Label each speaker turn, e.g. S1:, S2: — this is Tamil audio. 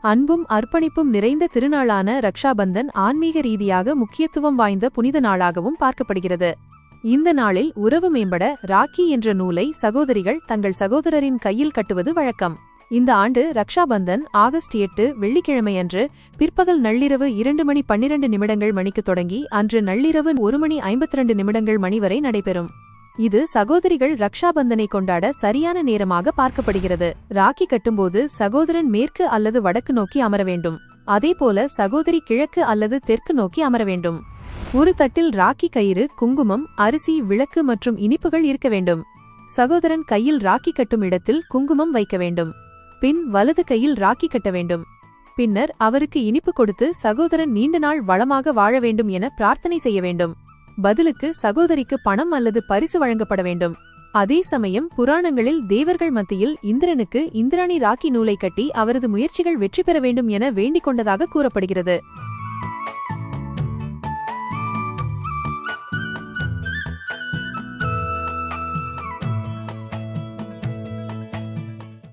S1: அன்பும் அர்ப்பணிப்பும் நிறைந்த திருநாளான ரக்ஷாபந்தன் ஆன்மீக ரீதியாக முக்கியத்துவம் வாய்ந்த புனித நாளாகவும் பார்க்கப்படுகிறது. இந்த நாளில் உறவு மேம்பட ராக்கி என்ற நூலை சகோதரிகள் தங்கள் சகோதரரின் கையில் கட்டுவது வழக்கம். இந்த ஆண்டு ரக்ஷாபந்தன் ஆகஸ்ட் எட்டு வெள்ளிக்கிழமையன்று பிற்பகல் நள்ளிரவு இரண்டு மணி பன்னிரண்டு நிமிடங்கள் மணிக்கு தொடங்கி அன்று நள்ளிரவு ஒரு மணி ஐம்பத்தி நிமிடங்கள் மணி வரை நடைபெறும். இது சகோதரிகள் ரக்ஷாபந்தனை கொண்டாட சரியான நேரமாக பார்க்கப்படுகிறது. ராக்கி கட்டும்போது சகோதரன் மேற்கு அல்லது வடக்கு நோக்கி அமர வேண்டும். அதேபோல சகோதரி கிழக்கு அல்லது தெற்கு நோக்கி அமர வேண்டும். ஒரு தட்டில் ராக்கி கயிறு குங்குமம் அரிசி விளக்கு மற்றும் இனிப்புகள் இருக்க வேண்டும். சகோதரன் கையில் ராக்கி கட்டும் இடத்தில் குங்குமம் வைக்க வேண்டும். பின் வலது கையில் ராக்கி கட்ட வேண்டும். பின்னர் அவருக்கு இனிப்பு கொடுத்து சகோதரன் நீண்ட நாள் வளமாக வாழ வேண்டும் என பிரார்த்தனை செய்ய வேண்டும். பதிலுக்கு சகோதரிக்கு பணம் அல்லது பரிசு வழங்கப்பட வேண்டும். அதே சமயம் புராணங்களில் தேவர்கள் மத்தியில் இந்திரனுக்கு இந்திராணி ராக்கி நூலை கட்டி அவரது முயற்சிகள் வெற்றி பெற வேண்டும் என வேண்டிக் கொண்டதாக கூறப்படுகிறது.